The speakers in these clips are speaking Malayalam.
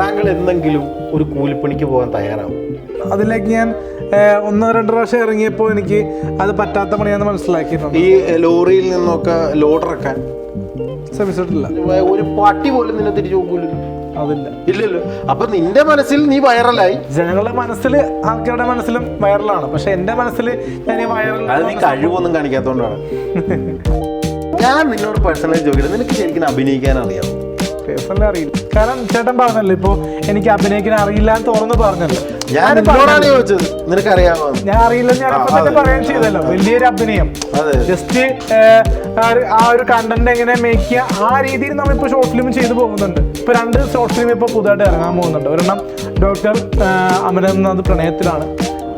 താങ്കൾ എന്തെങ്കിലും ഒരു കൂലിപ്പണിക്ക് പോകാൻ തയ്യാറാവും? അതിലേക്ക് ഞാൻ ഒന്നോ രണ്ടോ പ്രാവശ്യം ഇറങ്ങിയപ്പോൾ എനിക്ക് അത് പറ്റാത്ത പണിയാന്ന് മനസ്സിലാക്കിയിട്ടുണ്ട്. ഈ ലോറിയിൽ നിന്നൊക്കെ ലോഡ് ഇറക്കാൻ? ശ്രമിച്ചിട്ടില്ല. ഒരു പട്ടി പോലും നിന്നെ തിരിച്ചു നോക്കൂലല്ലോ അതില്ല. ഇല്ലല്ലോ. അപ്പൊ നിന്റെ മനസ്സിൽ നീ വൈറലായി? ജനങ്ങളുടെ മനസ്സിൽ ആൾക്കാരുടെ മനസ്സിലും വൈറലാണ്. പക്ഷെ എന്റെ മനസ്സിൽ ഞാൻ ഈ വൈറൽ അത് നീ കഴിവൊന്നും കാണിക്കാത്തോണ്ടാണ് ഞാൻ നിന്നോട് പേഴ്സണലി ചോദിക്കുന്നത് നിനക്ക് ശരിക്കും അഭിനയിക്കാൻ അറിയാമോ പേഴ്സണലി അറിയില്ല. കാരണം ചേട്ടൻ പറഞ്ഞല്ലോ ഇപ്പൊ എനിക്ക് അഭിനയിക്കാൻ അറിയില്ല എന്ന് തുറന്ന് പറഞ്ഞല്ലോ. ഞാൻ ചോദിച്ചത്. നിനക്ക് അറിയാമോ ഞാൻ അറിയില്ല ഞാൻ ഇപ്പൊ തന്നെ പറയാൻ ചെയ്തല്ലോ. വലിയൊരു അഭിനയം. ജസ്റ്റ് ആ ഒരു കണ്ടന്റ് എങ്ങനെ മേക്ക് ചെയ്യുക ആ രീതിയിൽ നമ്മൾ നമ്മളിപ്പോൾ ഷോർട്ട് ഫിലിം ചെയ്തു പോകുന്നുണ്ട്. ഇപ്പൊ രണ്ട് ഷോർട്ട് ഫിലിം ഇപ്പോൾ പുതുതായിട്ട് ഇറങ്ങാൻ പോകുന്നുണ്ട്. ഒരെണ്ണം ഡോക്ടർ അമരനാഥ് പ്രണയത്തിലാണ്.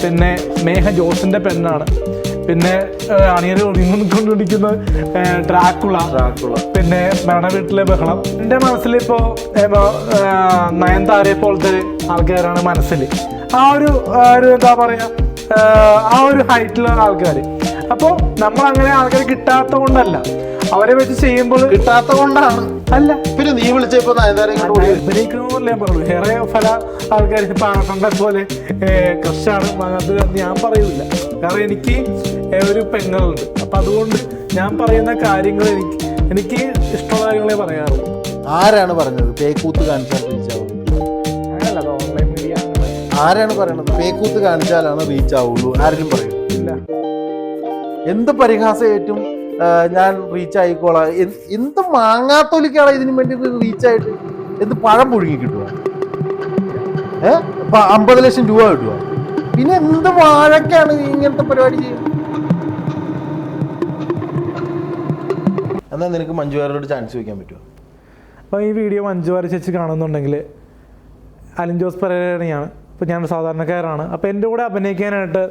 പിന്നെ മേഘ ജോസിന്റെ പെണ്ണാണ്. പിന്നെ അണിയർ ഒതുങ്ങിക്കൊണ്ടിരിക്കുന്ന ട്രാക്കുള ട്രാക്കുള പിന്നെ മരണ വീട്ടിലെ ബഹളം. എന്റെ മനസ്സിലിപ്പോൾ നയൻതാരയെ പോലത്തെ ആൾക്കാരാണ് മനസ്സിൽ. ആ ഒരു ഒരു എന്താ പറയുക ആ ഒരു ഹൈറ്റിലുള്ള ആൾക്കാർ അപ്പോൾ നമ്മൾ അങ്ങനെ ആൾക്കാർ കിട്ടാത്ത കൊണ്ടല്ല അവരെ വെച്ച് ചെയ്യുമ്പോൾ കിട്ടാത്ത കൊണ്ടാണ് അല്ല. പിന്നെ നീ വിളിച്ചപ്പോ ഏറെ പല ആൾക്കാർ പോലെ കൃഷിയാണ് ഞാൻ പറയൂല. കാരണം എനിക്ക് ഒരു പെങ്ങളുണ്ട്. അപ്പം അതുകൊണ്ട് ഞാൻ പറയുന്ന കാര്യങ്ങൾ എനിക്ക് എനിക്ക് ഇഷ്ടമുള്ള കാര്യങ്ങളെ പറയാറുള്ളൂ. ആരാണ് പറഞ്ഞത് പേക്കൂത്ത് കാണിച്ചാൽ റീച്ച് ആവും അങ്ങനല്ല ഓൺലൈൻ മീഡിയ ആരാണ് പറയണത് പേക്കൂത്ത് കാണിച്ചാലാണ് റീച്ച് ആവുള്ളൂ? ആരെങ്കിലും പറയും. ഇല്ല. എന്ത് പരിഹാസം ഏറ്റവും ഞാൻ റീച്ച് ആയിക്കോളാം. എന്ത് മാങ്ങാത്തോലിക്കാണ് ഇതിനു വേണ്ടി റീച്ച് ആയിട്ട്? എന്ത് പഴം പുഴുങ്ങി കിട്ടുക ഏ? അപ്പൊ അമ്പത് ലക്ഷം രൂപ കിട്ടുക പിന്നെ എന്ത് വാഴക്കാണ് നീ ഇങ്ങനത്തെ പരിപാടി ചെയ്യുന്നത് എന്നാൽ നിനക്ക് മഞ്ജുവാരോട് ചാൻസ് ചോദിക്കാൻ പറ്റുമോ അപ്പോൾ ഈ വീഡിയോ മഞ്ജു വാരി ചേച്ചി കാണുന്നുണ്ടെങ്കിൽ അലിൻ ജോസ് പെരേരയാണ്. ഇപ്പം ഞാൻ സാധാരണക്കാരാണ് അപ്പോൾ എന്റെ കൂടെ അഭിനയിക്കാനായിട്ട്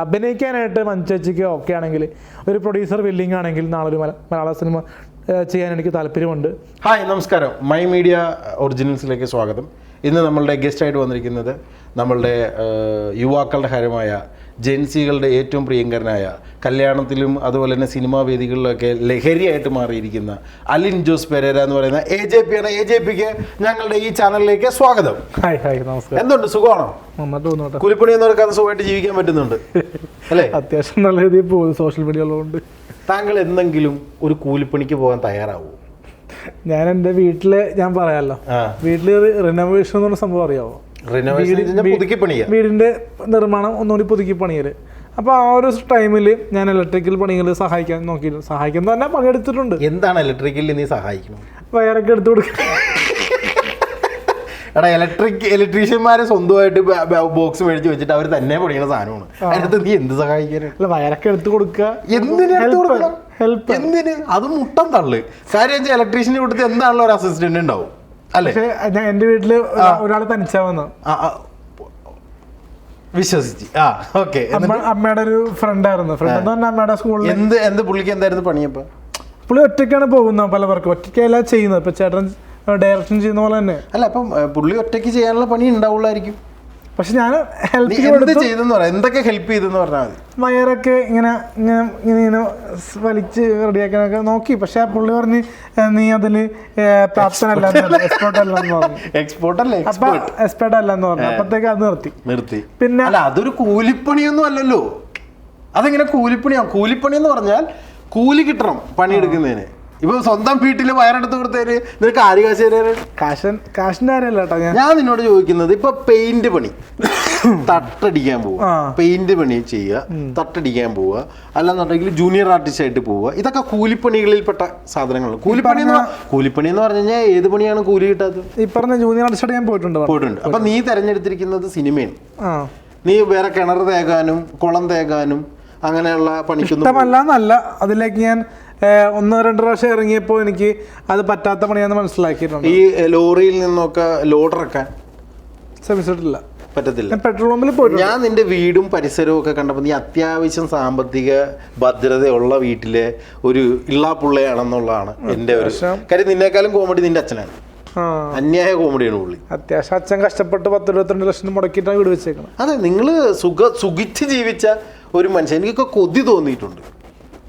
അഭിനയിക്കാനായിട്ട് മഞ്ജു ചേച്ചിക്ക് ഓക്കെ ആണെങ്കിൽ ഒരു പ്രൊഡ്യൂസർ വില്ലിംഗ് ആണെങ്കിൽ നാളെ ഒരു മല- മലയാള സിനിമ ചെയ്യാൻ എനിക്ക് താല്പര്യമുണ്ട്. ഹായ് നമസ്കാരം. മൈ മീഡിയ ഒറിജിനൽസിലേക്ക് സ്വാഗതം. ഇന്ന് നമ്മളുടെ ഗസ്റ്റായിട്ട് വന്നിരിക്കുന്നത് നമ്മളുടെ യുവാക്കളുടെ ഹരമായ ജെൻസികളുടെ ഏറ്റവും പ്രിയങ്കരനായ കല്യാണത്തിലും അതുപോലെ തന്നെ സിനിമാ വേദികളിലൊക്കെ ലഹരിയായിട്ട് മാറിയിരിക്കുന്ന അലിൻ ജോസ് പെരേര എന്ന് പറയുന്ന എ ജെ പി ആണ് എ ജെ പിക്ക് ഞങ്ങളുടെ ഈ ചാനലിലേക്ക് സ്വാഗതം. ഹായ് ഹായ് നമസ്കാരം. എന്തുണ്ട്? സുഖമാണോ? കുലിപ്പണി തോന്നോട്ടെ കൂലിപ്പണി എന്ന് നടക്കാതെ സുഖമായിട്ട് ജീവിക്കാൻ പറ്റുന്നുണ്ട്. അല്ലേ? അത്യാവശ്യം നല്ല രീതിയിൽ പോകും സോഷ്യൽ മീഡിയ ഉള്ളതുകൊണ്ട്. താങ്കൾ എന്തെങ്കിലും ഒരു കൂലിപ്പണിക്ക് പോകാൻ തയ്യാറാവോ? ഞാൻ എന്റെ വീട്ടിലെ ഞാൻ പറയാമല്ലോ. വീട്ടിൽ റിനോവേഷൻ എന്ന് പറഞ്ഞ സംഭവം അറിയാമോ വീടിന്റെ നിർമ്മാണം ഒന്നുകൂടി പുതുക്കി പണിയൽ അപ്പോൾ ആ ഒരു ടൈമിൽ ഞാൻ ഇലക്ട്രിക്കൽ പണികൾ സഹായിക്കാൻ നോക്കിയിരുന്നു സഹായിക്കാൻ തന്നെ പണിയെടുത്തിട്ടുണ്ട്. എന്താണ് ഇലക്ട്രിക്കലിൽ നീ സഹായിക്കുന്നത്? വയറൊക്കെ എടുത്തു കൊടുക്കുക എടാ ഇലക്ട്രിക് ഇലക്ട്രീഷ്യന്മാരെ സ്വന്തമായിട്ട് ബോക്സ് മേടിച്ച് വെച്ചിട്ട് അവർ തന്നെ പണിയുന്ന സാധനമാണ്. അതിനകത്ത് നീ എന്ത് സഹായിക്കാനാണ് വയറൊക്കെ എടുത്തു കൊടുക്കുക എന്തിനാ ഹെൽപ്പ് എന്തിന്? അത് മുട്ടം തള്ളു. കാര്യം വെച്ചാൽ ഇലക്ട്രീഷ്യനെ കൊടുത്ത് എന്താണല്ലോ ഒരു അസിസ്റ്റന്റ് ഉണ്ടാവും? പക്ഷേ ഞാൻ എന്റെ വീട്ടിൽ ഒരാൾ തനിച്ചാ വന്നു വിശ്വസിച്ച്. ആ ഓക്കെ. അമ്മയുടെ ഒരു ഫ്രണ്ട് ആയിരുന്നു. ഫ്രണ്ട് എന്ന് പറഞ്ഞാൽ അമ്മയുടെ സ്കൂളിൽ എന്ത് എന്ത് പുള്ളിക്ക് എന്തായിരുന്നു പണിയപ്പോ പുള്ളി ഒറ്റയ്ക്കാണ് പോകുന്നത് പലവർക്കും. ഒറ്റയ്ക്കല്ല ചെയ്യുന്നത്. ഇപ്പൊ ചേട്ടൻ ഡയറക്ഷൻ ചെയ്യുന്ന പോലെ തന്നെ. അല്ല അപ്പം പുള്ളി ഒറ്റയ്ക്ക് ചെയ്യാനുള്ള പണി ഉണ്ടാവുള്ളായിരിക്കും. പക്ഷെ ഞാൻ ഹെൽപ്പ് ചെയ്തെന്ന് പറയാം എന്തൊക്കെ ഹെൽപ്പ് ചെയ്തെന്ന് പറഞ്ഞാൽ മതി. വയറൊക്കെ ഇങ്ങനെ ഇങ്ങനെ ഇങ്ങനെ ഇങ്ങനെ വലിച്ച് റെഡിയാക്കാനൊക്കെ നോക്കി. പക്ഷെ ആ പുള്ളി പറഞ്ഞ് നീ അതിൽ പ്രാപ്തനല്ല എക്സ്പേർട്ട് അല്ലെന്ന് പറഞ്ഞു. എക്സ്പോർട്ട് അല്ലേ അപ്പൊ എക്സ്പേർട്ട് അല്ലെന്ന് പറഞ്ഞു. അപ്പത്തേക്ക് അത് നിർത്തി. നിർത്തി. പിന്നെ അല്ല അതൊരു കൂലിപ്പണിയൊന്നും അല്ലല്ലോ. അതെങ്ങനെ കൂലിപ്പണിയാണ് കൂലിപ്പണി എന്ന് പറഞ്ഞാൽ കൂലി കിട്ടണം പണിയെടുക്കുന്നതിന്. ഇപ്പൊ സ്വന്തം വീട്ടിൽ വയറെടുത്ത് കൊടുത്തേര് നിനക്ക് ആര് കാശ് തരാന് കാശൻ കാശിന്റെ കാര്യമല്ല കേട്ടോ ഞാൻ. ഞാൻ നിന്നോട് ചോദിക്കുന്നത് ഇപ്പൊ പെയിന്റ് പണി. തട്ടടിക്കാൻ പോവുക. പെയിന്റ് പണി ചെയ്യുക തട്ടടിക്കാൻ പോവുക. അല്ലെന്നുണ്ടെങ്കിൽ ജൂനിയർ ആർട്ടിസ്റ്റ് ആയിട്ട് പോവുക. ഇതൊക്കെ കൂലിപ്പണികളിൽപ്പെട്ട സാധനങ്ങൾ കൂലിപ്പണി എന്ന് കൂലിപ്പണി എന്ന് പറഞ്ഞു കഴിഞ്ഞാൽ ഏത് പണിയാണ് കൂലി കിട്ടാത്തത്? ഈ പറഞ്ഞ ജൂനിയർ ആർട്ടിസ്റ്റ് ഞാൻ പോയിട്ടുണ്ട് പറഞ്ഞു. പോയിട്ടുണ്ട്. അപ്പൊ നീ തെരഞ്ഞെടുത്തിരിക്കുന്നത് സിനിമയാണ്. ആ. നീ വേറെ കിണർ തേകാനും കുളം തേകാനും അങ്ങനെയുള്ള പണിക്കൊന്നും ഇഷ്ടമല്ല എന്നല്ല. അതിലേക്ക് ഞാൻ ഒന്നോ രണ്ടോ പ്രാവശ്യം ഇറങ്ങിയപ്പോൾ എനിക്ക് അത് പറ്റാത്ത പണിയാന്ന് മനസ്സിലാക്കിയിട്ടുണ്ട്. ഈ ലോറിയിൽ നിന്നൊക്കെ ലോഡ് ഇറക്കാൻ ശ്രമിച്ചിട്ടില്ല. പറ്റത്തില്ല. പെട്രോൾ പമ്പിൽ പോയി ഞാൻ നിന്റെ വീടും പരിസരവും ഒക്കെ കണ്ടപ്പോൾ നീ അത്യാവശ്യം സാമ്പത്തിക ഭദ്രതയുള്ള വീട്ടിലെ ഒരു ഇള്ളാപ്പുള്ളയാണെന്നുള്ളതാണ് എന്റെ ഒരു കാര്യം നിന്നേക്കാളും കോമഡി നിന്റെ അച്ഛനാണ്. അന്യായ കോമഡിയാണ് പുള്ളി. അത്യാവശ്യം അച്ഛൻ കഷ്ടപ്പെട്ട് പത്ത് ഇരുപത്തിരണ്ട് ലക്ഷം മുടക്കിയിട്ടാണ് വീട് വെച്ചേക്കുന്നത് അതെ നിങ്ങൾ സുഖ സുഖിച്ച് ജീവിച്ച ഒരു മനുഷ്യൻ. എനിക്കൊക്കെ കൊതി തോന്നിയിട്ടുണ്ട്.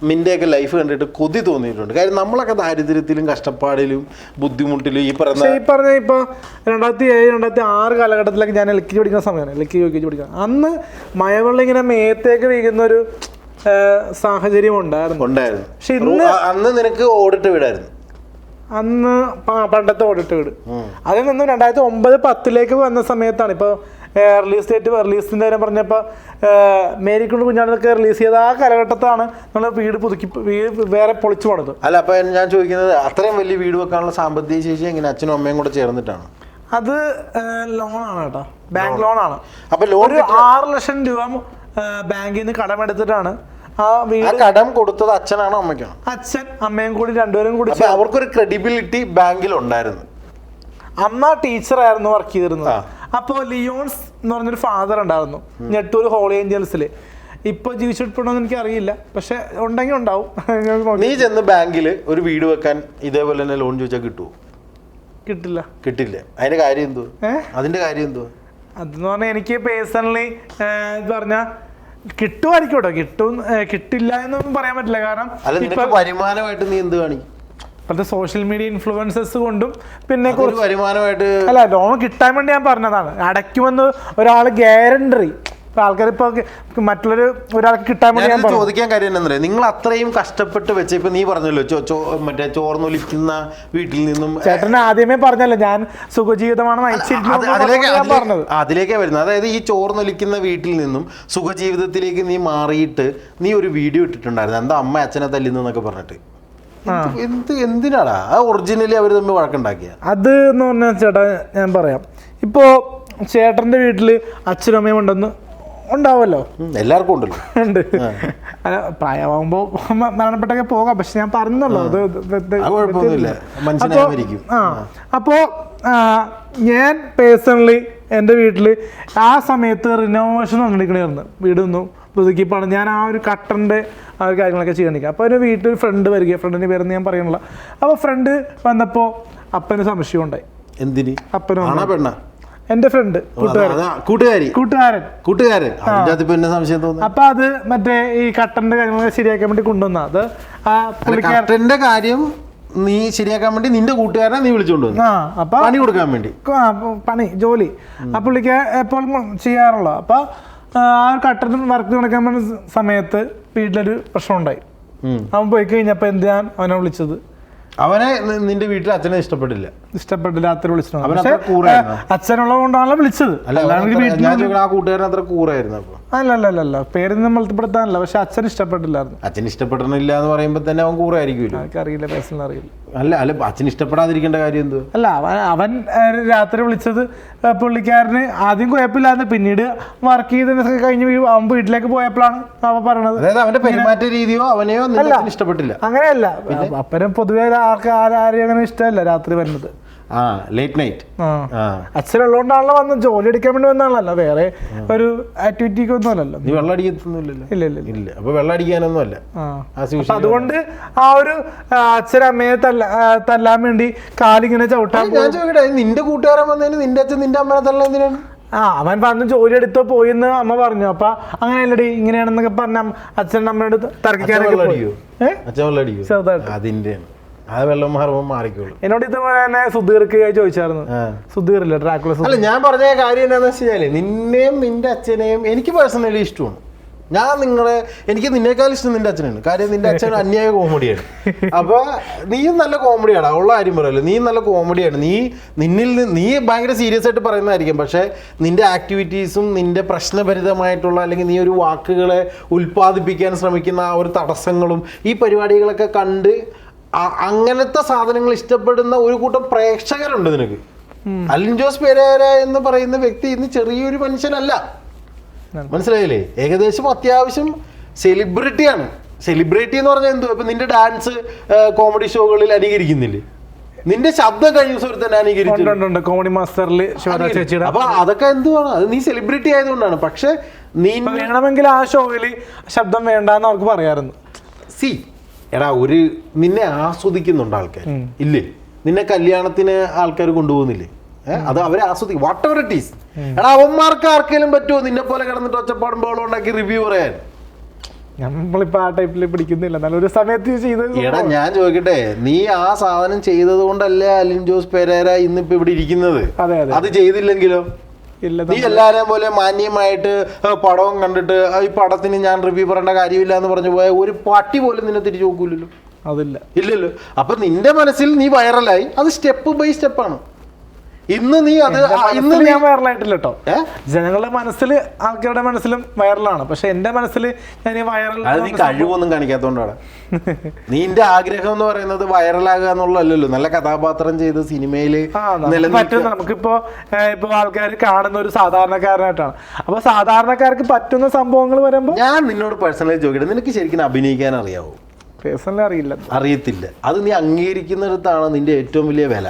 മിന്റെയൊക്കെ ലൈഫ് കണ്ടിട്ട് കൊതി തോന്നിയിട്ടുണ്ട്. കാര്യം നമ്മളൊക്കെ ദാരിദ്ര്യത്തിലും കഷ്ടപ്പാടിലും ബുദ്ധിമുട്ടിലും ഈ പറഞ്ഞ ഈ പറഞ്ഞ ഇപ്പോൾ രണ്ടായിരത്തി ഏഴ് രണ്ടായിരത്തി ആറ് കാലഘട്ടത്തിലൊക്കെ ഞാൻ എൽ കെ ജി പഠിക്കുന്ന സമയമാണ്. L K G U K G പഠിക്കുന്നത് അന്ന് മഴവെള്ളം ഇങ്ങനെ മേത്തേക്ക് വീഴുന്ന ഒരു സാഹചര്യം ഉണ്ടായിരുന്നു. ഉണ്ടായിരുന്നു. പക്ഷെ ഇന്ന് അന്ന് നിനക്ക് ഓടിട്ട് വീടായിരുന്നു. അന്ന് പണ്ടത്തെ ഓടിട്ട് വീട്. അതിൽ നിന്നും രണ്ടായിരത്തി ഒമ്പത് പത്തിലേക്ക് വന്ന സമയത്താണ് ഇപ്പോൾ റിലീസ് ഡേറ്റ് റിലീസിന്റെ കാര്യം പറഞ്ഞപ്പോൾ മേരിക്കുണ്ട് കുഞ്ഞാണൊക്കെ റിലീസ് ചെയ്ത ആ കാലഘട്ടത്താണ് നമ്മൾ വീട് പുതുക്കി വീട് വേറെ പൊളിച്ചു പോണത്. അല്ല അപ്പോൾ ഞാൻ ചോദിക്കുന്നത് അത്രയും വലിയ വീട് വെക്കാനുള്ള സാമ്പത്തിക ശേഷി എങ്ങനെ അച്ഛനും അമ്മയും കൂടെ ചേർന്നിട്ടാണ്? അത് ലോണാണ് കേട്ടോ. ബാങ്ക് ലോണാണ് അപ്പോൾ ലോൺ ഒരു ആറ് ലക്ഷം രൂപ ബാങ്കിൽ നിന്ന് കടമെടുത്തിട്ടാണ് ആ ആ വീട് കടം കൊടുത്തത് അച്ഛനാണോ അമ്മയ്ക്കാണോ? അച്ഛൻ അമ്മയും കൂടി രണ്ടുപേരും കൂടി അവർക്കൊരു ക്രെഡിബിലിറ്റി ബാങ്കിൽ ഉണ്ടായിരുന്നു. അമ്മ ടീച്ചറായിരുന്നു വർക്ക് ചെയ്തിരുന്നത്. അപ്പോൾ ലിയോൺസ് എന്ന് പറഞ്ഞൊരു ഫാദർ ഉണ്ടായിരുന്നു. ഞെട്ടൂർ ഹോളി ഏഞ്ചൽസിൽ ഇപ്പൊ ജീവിച്ചിട്ടുണ്ടോന്ന് എനിക്ക് അറിയില്ല പക്ഷെ ഉണ്ടെങ്കിൽ ഉണ്ടാവും. നീ ചെന്ന് ബാങ്കിൽ ഒരു വീട് വെക്കാൻ ഇതേപോലെ തന്നെ ലോൺ ചോദിച്ചാൽ കിട്ടുമോ കിട്ടില്ല. കിട്ടില്ല? അതിന്റെ കാര്യം എന്തോ അതിന്റെ കാര്യം എന്തോ അതെന്ന് പറഞ്ഞാൽ എനിക്ക് പേഴ്സണലി ഇത് പറഞ്ഞാൽ കിട്ടുമായിരിക്കും കേട്ടോ. കിട്ടും കിട്ടില്ല എന്നൊന്നും പറയാൻ പറ്റില്ല. കാരണം വരുമാനമായിട്ട് നീ എന്ത് കാണിക്കും? ഇപ്പോഴത്തെ സോഷ്യൽ മീഡിയ ഇൻഫ്ലുവൻസസ് കൊണ്ടും പിന്നെ വരുമാനമായിട്ട് അല്ല ലോൺ കിട്ടാൻ വേണ്ടി ഞാൻ പറഞ്ഞതാണ്. അടയ്ക്കുമെന്ന് ഒരാൾ ഗ്യാരണ്ടറി ആൾക്കാർ ഇപ്പൊ മറ്റുള്ളൊരു ഒരാൾക്ക് കിട്ടാൻ വേണ്ടി ഞാൻ ചോദിക്കാൻ കാര്യം എന്താ നിങ്ങൾ അത്രയും കഷ്ടപ്പെട്ട് വെച്ച ഇപ്പൊ നീ പറഞ്ഞല്ലോ ചോ- ചോ- മറ്റേ ചോർന്നൊലിക്കുന്ന വീട്ടിൽ നിന്നും ചേട്ടൻ ആദ്യമേ പറഞ്ഞല്ലോ ഞാൻ സുഖജീവിതമാണ് നയിച്ചിരിക്കുന്നത് പറഞ്ഞത്. അതിലേക്കാ വരുന്നത്. അതായത് ഈ ചോർന്നൊലിക്കുന്ന വീട്ടിൽ നിന്നും സുഖജീവിതത്തിലേക്ക് നീ മാറിയിട്ട് നീ ഒരു വീഡിയോ ഇട്ടിട്ടുണ്ടായിരുന്നു. എന്താ അമ്മ അച്ഛനെ തല്ലുന്നൊക്കെ പറഞ്ഞിട്ട്? എന്ത് എന്ത് എന്തിനാടാ? ആ ഒറിജിനലി അവർ തമ്മിൽ വഴക്കുണ്ടാക്കിയ. അത് എന്ന് പറഞ്ഞാൽ ചേട്ടാ ഞാൻ പറയാം. ഇപ്പോ ചേട്ടന്റെ വീട്ടിൽ അച്ഛനും അമ്മയും ഉണ്ടെന്ന് ഉണ്ടാവുമല്ലോ എല്ലാവർക്കും ഉണ്ടല്ലോ. ഉണ്ട്. അല്ല പ്രായമാകുമ്പോ മരണപ്പെട്ടൊക്കെ പോകാം. പക്ഷെ ഞാൻ പറഞ്ഞല്ലോ അത് ആ അപ്പോൾ ഞാൻ പേഴ്സണലി എന്റെ വീട്ടിൽ ആ സമയത്ത് റിനോവേഷൻ നടന്നിരിക്കണമായിരുന്നു വീടൊന്നും പുതുക്കി പണം ഞാൻ ആ ഒരു കട്ടറിന്റെ ആ ഒരു കാര്യങ്ങളൊക്കെ ചെയ്യാൻ നിൽക്കുക അപ്പോൾ ഒരു വീട്ടിൽ ഫ്രണ്ട് വരിക ഫ്രണ്ടിന്റെ പേരെന്ന് ഞാൻ പറയണില്ല. അപ്പോൾ ഫ്രണ്ട് വന്നപ്പോൾ അപ്പന് സംശയം ഉണ്ടായി എന്തിന്? അപ്പനോ? എന്റെ പെണ്ണ? ഫ്രണ്ട് കൂട്ടുകാരി? കൂട്ടുകാരൻ. കൂട്ടുകാരൻ. സംശയം തോന്നുന്നു. അപ്പൊ അത് മറ്റേ ഈ കട്ടന്റെ കാര്യങ്ങൾ ശരിയാക്കാൻ വേണ്ടി കൊണ്ടുവന്ന. അത് ആ കട്ടന്റെ കാര്യം നീ ശരിയാക്കാൻ വേണ്ടി നിന്റെ കൂട്ടുകാരനെ നീ വിളിച്ചോണ്ട് പണി കൊടുക്കാൻ വേണ്ടി. പണി ജോലി. ആ പുള്ളിക്ക് എപ്പോഴും ചെയ്യാറുള്ള. അപ്പൊ ആ ഒരു കട്ടർ വർക്ക് നടക്കാൻ പറഞ്ഞ സമയത്ത് വീട്ടിലൊരു പ്രശ്നം ഉണ്ടായി അവൻ പോയി കഴിഞ്ഞപ്പോ ഞാൻ അവനെ വിളിച്ചത്? അവനെ നിന്റെ വീട്ടിൽ അച്ഛനെ ഇഷ്ടപ്പെട്ടില്ല. ഇഷ്ടപ്പെട്ടില്ല അത്ര വിളിച്ചിട്ടുണ്ട് അച്ഛനുള്ളത് കൊണ്ടാണല്ലോ വിളിച്ചത്. ആ കൂട്ടുകാരൻ അത്ര കൂറായിരുന്നു അപ്പൊ. അല്ല അല്ല അല്ല അല്ല പേര് പക്ഷെ അച്ഛൻ ഇഷ്ടപ്പെട്ടില്ലായിരുന്നു. അച്ഛൻ ഇഷ്ടപ്പെടണില്ല എന്ന് പറയുമ്പോ തന്നെ അവൻ കൂറായിരിക്കും അറിയില്ല പേഴ്സണൽ അറിയില്ല. അല്ല അല്ല അച്ഛൻ ഇഷ്ടപ്പെടാതിരിക്കേണ്ട കാര്യം എന്ത്? അല്ല അവൻ അവൻ രാത്രി വിളിച്ചത് പുള്ളിക്കാരന് ആദ്യം കുഴപ്പമില്ലാന്ന് പിന്നീട് വർക്ക് ചെയ്ത് കഴിഞ്ഞ് അവൻ വീട്ടിലേക്ക് പോയപ്പോഴാണ് അവൻ പറയണത്. അതായത് അവന്റെ പെരുമാറ്റ രീതിയോ അവനെയോ ഇഷ്ടപ്പെട്ടില്ല. അങ്ങനെയല്ല. അപ്പനും പൊതുവെ ആർക്ക് ആരും ആരെയും അങ്ങനെ ഇഷ്ടമല്ല രാത്രി വരുന്നത്. ആ ലേറ്റ് നൈറ്റ് അച്ഛനുള്ളതുകൊണ്ടാണല്ലോ വന്നത്. ജോലി എടുക്കാൻ വേണ്ടി വന്നാണല്ലോ വേറെ ഒരു ആക്ടിവിറ്റിക്ക് ഒന്നും അല്ലല്ലോ നീ വെള്ളം അടിക്കത്തൊന്നുമില്ലല്ലോ. ഇല്ല ഇല്ല ഇല്ല. അപ്പൊ വെള്ളം അടിക്കാനൊന്നും അല്ല അതുകൊണ്ട് ആ ഒരു അച്ഛൻ അമ്മയെ തല്ലാൻ വേണ്ടി കാലിങ്ങനെ ചവിട്ടാൻ ഞാൻ ചോദിക്കട്ടെ നിന്റെ കൂട്ടുകാരൻ വന്നതിന് നിന്റെ അച്ഛൻ നിന്റെ അമ്മനെ തള്ള എന്തിനാണ്? ആ അവൻ വന്ന് ജോലി എടുത്തോ പോയിന്ന് അമ്മ പറഞ്ഞു. അപ്പൊ അങ്ങനെയല്ലടി ഇങ്ങനെയാണെന്നൊക്കെ പറഞ്ഞ അച്ഛൻ അമ്മയോട് അടിക്കോ ചെറുതായിട്ട്. അതിന്റെയാണ്. ആ വെള്ളം മാറുമ്പോൾ മാറിക്കോളൂ. എന്നോട് ഇതുപോലെ തന്നെ സുധീർക്ക് ചോദിച്ചായിരുന്നു. ഡ്രാക്കുല സുധീർ? അല്ല ഞാൻ പറഞ്ഞ കാര്യം എന്താണെന്ന് വെച്ച് കഴിഞ്ഞാൽ നിന്നെയും നിന്റെ അച്ഛനെയും എനിക്ക് പേഴ്സണലി ഇഷ്ടമാണ്. ഞാൻ നിങ്ങളെ എനിക്ക് നിന്നേക്കാൾ ഇഷ്ടം നിന്റെ അച്ഛനാണ്. കാര്യം നിന്റെ അച്ഛൻ അന്യായ കോമഡിയാണ് അപ്പൊ നീയും നല്ല കോമഡിയാണ് ഉള്ള കാര്യം പറയല്ലോ. നീ നല്ല കോമഡിയാണ് നീ നിന്നിൽ നിന്ന് നീ ഭയങ്കര സീരിയസ് ആയിട്ട് പറയുന്നതായിരിക്കും. പക്ഷെ നിന്റെ ആക്ടിവിറ്റീസും നിന്റെ പ്രശ്നഭരിതമായിട്ടുള്ള അല്ലെങ്കിൽ നീ ഒരു വാക്കുകളെ ഉൽപ്പാദിപ്പിക്കാൻ ശ്രമിക്കുന്ന ആ ഒരു തടസ്സങ്ങളും ഈ പരിപാടികളൊക്കെ കണ്ട് അങ്ങനത്തെ സാധനങ്ങൾ ഇഷ്ടപ്പെടുന്ന ഒരു കൂട്ടം പ്രേക്ഷകരുണ്ട് നിനക്ക്. അലിൻ ജോസ് പെരേര എന്ന് പറയുന്ന വ്യക്തി ഇന്ന് ചെറിയൊരു മനുഷ്യനല്ല. മനസ്സിലായില്ലേ? ഏകദേശം അത്യാവശ്യം സെലിബ്രിറ്റിയാണ് സെലിബ്രിറ്റി എന്ന് പറഞ്ഞാൽ എന്തോ ഇപ്പൊ നിന്റെ ഡാൻസ് കോമഡി ഷോകളിൽ അനുകരിക്കുന്നില്ലേ നിന്റെ ശബ്ദം കഴിഞ്ഞ ദിവസം തന്നെ അനുകരിച്ചു ഉണ്ട്, ഉണ്ട്, ഉണ്ട്. കോമഡി മാസ്റ്ററിൽ ചേച്ചിയുടെ. അപ്പൊ അതൊക്കെ എന്തുവാണ്? അത് നീ സെലിബ്രിറ്റി ആയതുകൊണ്ടാണ്. പക്ഷെ നീ വേണമെങ്കിൽ ആ ഷോയിൽ ശബ്ദം വേണ്ടെന്ന് അവർക്ക് പറയാറുണ്ട്. സി എടാ ഒരു നിന്നെ ആസ്വദിക്കുന്നുണ്ട് ആൾക്കാർ ഇല്ലേ? നിന്നെ കല്യാണത്തിന് ആൾക്കാർ കൊണ്ടുപോകുന്നില്ലേ? അത് അവരെ ആസ്വദിക്കും വാട്ട് എവർ ഇറ്റ് ഈസ് എടാ അവന്മാർക്ക് ആർക്കെങ്കിലും പറ്റുമോ നിന്നെ പോലെ കിടന്നിട്ട് ഒച്ചപ്പാടും ബഹളം ഉണ്ടാക്കി റിവ്യൂ പറയാൻ? നമ്മളിപ്പോ ആ ടൈപ്പിൽ പിടിക്കുന്നില്ല. നല്ലൊരു സമയത്ത് ചെയ്തത് എടാ ഞാൻ ചോദിക്കട്ടെ നീ ആ സാധനം ചെയ്തത് കൊണ്ടല്ലേ അലിൻ ജോസ് പെരേര ഇന്നിപ്പോ ഇവിടെ ഇരിക്കുന്നത്? അതെ ചെയ്തില്ലെങ്കിലോ? നീ എല്ലാരെയും പോലെ മാന്യമായിട്ട് പടവും കണ്ടിട്ട് ഈ പടത്തിന് ഞാൻ റിവ്യൂ പറയേണ്ട കാര്യമില്ല എന്ന് പറഞ്ഞു പോയ ഒരു പട്ടി പോലും നിന്നെ തിരിച്ചു നോക്കൂലല്ലോ. അതില്ല. ഇല്ലല്ലോ. അപ്പൊ നിന്റെ മനസ്സിൽ നീ വൈറലായി അത് സ്റ്റെപ്പ് ബൈ സ്റ്റെപ്പാണ്. ഇന്ന് നീ അത് ഇന്ന് ഞാൻ വൈറലായിട്ടില്ല കേട്ടോ ജനങ്ങളുടെ മനസ്സിൽ ആൾക്കാരുടെ മനസ്സിലും വൈറലാണ്. പക്ഷെ എന്റെ മനസ്സിൽ ഞാൻ ഈ വൈറൽ നീ കഴിവൊന്നും കാണിക്കാത്തോണ്ടാണ്. നിന്റെ ആഗ്രഹം എന്ന് പറയുന്നത് വൈറലാകുക എന്നുള്ളല്ലോ നല്ല കഥാപാത്രം ചെയ്ത് സിനിമയിൽ പറ്റും നമുക്കിപ്പോ ഇപ്പൊ ആൾക്കാർ കാണുന്ന ഒരു സാധാരണക്കാരനായിട്ടാണ്. അപ്പൊ സാധാരണക്കാർക്ക് പറ്റുന്ന സംഭവങ്ങൾ വരുമ്പോ ഞാൻ നിന്നോട് പേഴ്സണലി ചോദിക്കട്ടെ. നിനക്ക് ശരിക്കും അഭിനയിക്കാൻ അറിയാവോ? പേഴ്സണലി അറിയില്ല. അറിയത്തില്ല. അത് നീ അംഗീകരിക്കുന്നിടത്താണ് നിന്റെ ഏറ്റവും വലിയ വില.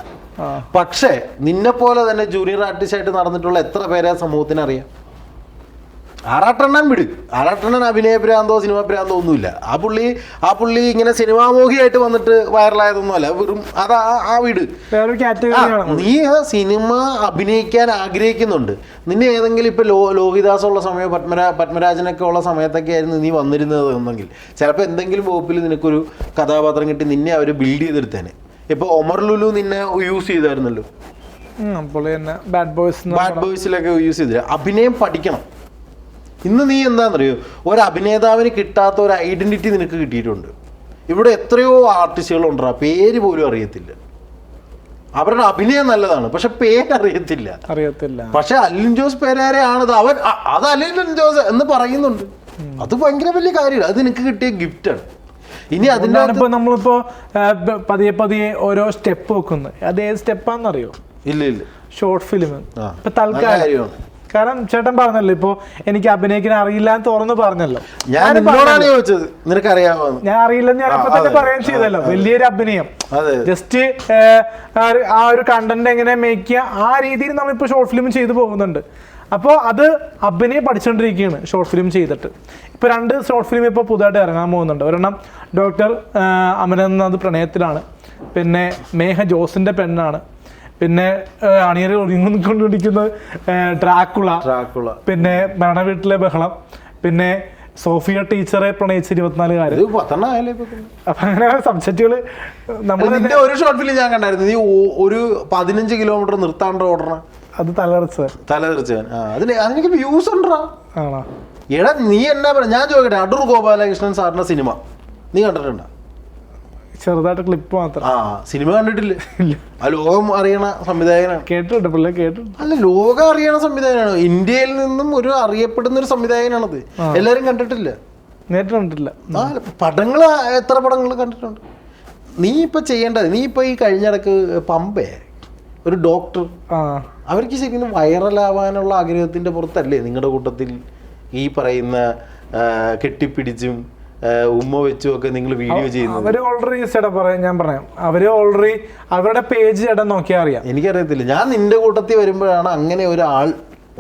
പക്ഷേ നിന്നെ പോലെ തന്നെ ജൂനിയർ ആർട്ടിസ്റ്റ് ആയിട്ട് നടന്നിട്ടുള്ള എത്ര പേരെ സമൂഹത്തിന് അറിയാം? ആറാട്ടെണ്ണൻ വിട്. ആറാട്ടെണ്ണൻ അഭിനയ ഭ്രാന്തോ സിനിമ ഭ്രാന്തോ ഒന്നുമില്ല. ആ പുള്ളി ആ പുള്ളി ഇങ്ങനെ സിനിമാമോഹിയായിട്ട് വന്നിട്ട് വൈറലായതൊന്നും അല്ല. വെറും അതാ ആ- വീട്. നീ ആ സിനിമ അഭിനയിക്കാൻ ആഗ്രഹിക്കുന്നുണ്ട്. നിന്നെ ഏതെങ്കിലും ഇപ്പൊ ലോ ലോഹിദാസ് ഉള്ള സമയം പത്മരാ പത്മരാജനൊക്കെ ഉള്ള സമയത്തൊക്കെ ആയിരുന്നു നീ വന്നിരുന്നത് എന്നെങ്കിൽ. ചിലപ്പോൾ എന്തെങ്കിലും വകുപ്പിൽ നിനക്കൊരു കഥാപാത്രം കിട്ടി നിന്നെ അവർ ബിൽഡ് ചെയ്തെടുത്തേനെ. ഇപ്പൊ ഒമർ ലുലു നിന്നെ യൂസ് ചെയ്തായിരുന്നല്ലോ. ബാഡ് ബോയ്സ് ബാഡ് ബോയ്സിലൊക്കെ യൂസ് ചെയ്തില്ല? അഭിനയം പഠിക്കണം. ഇന്ന് നീ എന്താണെന്നറിയോ ഒരു അഭിനേതാവിന് കിട്ടാത്ത ഒരു ഐഡന്റിറ്റി നിനക്ക് കിട്ടിയിട്ടുണ്ട്. ഇവിടെ എത്രയോ ആർട്ടിസ്റ്റുകൾ ഉണ്ടാ പേര് പോലും അറിയത്തില്ല. അവരുടെ അഭിനയം നല്ലതാണ് പക്ഷെ പേരറിയത്തില്ല അറിയത്തില്ല. പക്ഷെ അലിൻ ജോസ് പെരേരയാണത്. അവൻ അ- അത് അലിൻ ജോസ് എന്ന് പറയുന്നുണ്ട്. അത് ഭയങ്കര വലിയ കാര്യമാണ്. അത് നിനക്ക് കിട്ടിയ ഗിഫ്റ്റാണ് ഇനി അതിനകത്ത് നമ്മളിപ്പോ പതിയെ പതിയെ ഓരോ സ്റ്റെപ്പ് വെക്കുന്നു. അത് ഏത് സ്റ്റെപ്പാന്നറിയോ? ഇല്ല ഇല്ല. Short film. ഇപ്പൊ തൽക്കാലം. കാരണം ചേട്ടൻ പറഞ്ഞല്ലോ ഇപ്പൊ എനിക്ക് അഭിനയിക്കാൻ അറിയില്ല എന്ന് തുറന്ന് പറഞ്ഞല്ലോ. ഞാൻ ചോദിച്ചത് നിന്നോടാണ് അറിയാമോ ഞാൻ അറിയില്ലെന്ന് ഞാൻ അപ്പൊ തന്നെ. പറയുകയും ചെയ്തല്ലോ. വലിയൊരു അഭിനയം. ജസ്റ്റ് ആ ഒരു കണ്ടന്റ് എങ്ങനെ മേക്ക് ചെയ്യുക ആ രീതിയിൽ നമ്മളിപ്പോ ഷോർട്ട് ഫിലിം ചെയ്തു പോകുന്നുണ്ട്. അപ്പോൾ അത് അഭിനയം പഠിച്ചുകൊണ്ടിരിക്കുകയാണ് ഷോർട്ട് ഫിലിം ചെയ്തിട്ട്. ഇപ്പോൾ രണ്ട് ഷോർട്ട് ഫിലിം ഇപ്പോൾ പുതുതായിട്ട് ഇറങ്ങാൻ പോകുന്നുണ്ട്. ഒരെണ്ണം ഡോക്ടർ അമരനാഥ് പ്രണയത്തിലാണ്. പിന്നെ മേഘ ജോസിന്റെ പെണ്ണാണ്. പിന്നെ അണിയറി ഒതുങ്ങിക്കൊണ്ടിരിക്കുന്നത് ഡ്രാക്കുള. ട്രാക്കുള പിന്നെ മരണ വീട്ടിലെ ബഹളം. പിന്നെ സോഫിയ ടീച്ചറെ പ്രണയിച്ച് ഇരുപത്തിനാല് കാര്യം അപ്പൊ അങ്ങനെ സബ്ജക്റ്റുകൾ നമ്മൾ നിന്റെ ഒരു ഷോർട്ട് ഫിലിം ഞാൻ കണ്ടായിരുന്നു. നീ ഒരു പതിനഞ്ച് കിലോമീറ്റർ നിർത്താണ്ട് ഓടണ. അത് തലർച്ച തല തെറിച്ചവൻ ആ അതിന് അതിനൊക്കെ വ്യൂസ് ഉണ്ടാ ആണോ? എടാ നീ എന്നാ പറ ഞാൻ ചോദിക്കട്ടെ അടൂർ ഗോപാലകൃഷ്ണൻ സാറിന്റെ സിനിമ. നീ കണ്ടിട്ടുണ്ടോ? ചെറുതായിട്ട് ക്ലിപ്പ് മാത്രം. ആ സിനിമ കണ്ടിട്ടില്ല. ആ ലോകം അറിയണ സംവിധായകനാണ്. കേട്ടിട്ടുണ്ട് പിള്ളേ കേട്ടിട്ടുണ്ട്. അല്ല ലോകം അറിയണ സംവിധായകനാണ്. ഇന്ത്യയിൽ നിന്നും ഒരു അറിയപ്പെടുന്ന ഒരു സംവിധായകനാണത്. എല്ലാരും കണ്ടിട്ടില്ല. നേരിട്ട് കണ്ടിട്ടില്ല. ആ പടങ്ങൾ എത്ര പടങ്ങൾ കണ്ടിട്ടുണ്ട്? നീ ഇപ്പൊ ചെയ്യേണ്ടത് നീ ഇപ്പൊ ഈ കഴിഞ്ഞിടക്ക് പമ്പേ ഒരു ഡോക്ടർ ആ. അവർക്ക് ശരിക്കും വൈറലാവാനുള്ള ആഗ്രഹത്തിന്റെ പുറത്തല്ലേ നിങ്ങളുടെ കൂട്ടത്തിൽ ഈ പറയുന്ന കെട്ടിപ്പിടിച്ചും ഉമ്മ വെച്ചും ഒക്കെ നിങ്ങൾ വീഡിയോ ചെയ്യുന്നത്? അവർ ഓൾറെഡി ചേട്ടാ പറയാം ഞാൻ പറയാം. അവർ ഓൾറെഡി അവരുടെ പേജ് ചേട്ടൻ നോക്കിയാൽ അറിയാം. എനിക്കറിയത്തില്ല. ഞാൻ നിന്റെ കൂട്ടത്തിൽ വരുമ്പോഴാണ് അങ്ങനെ ഒരാൾ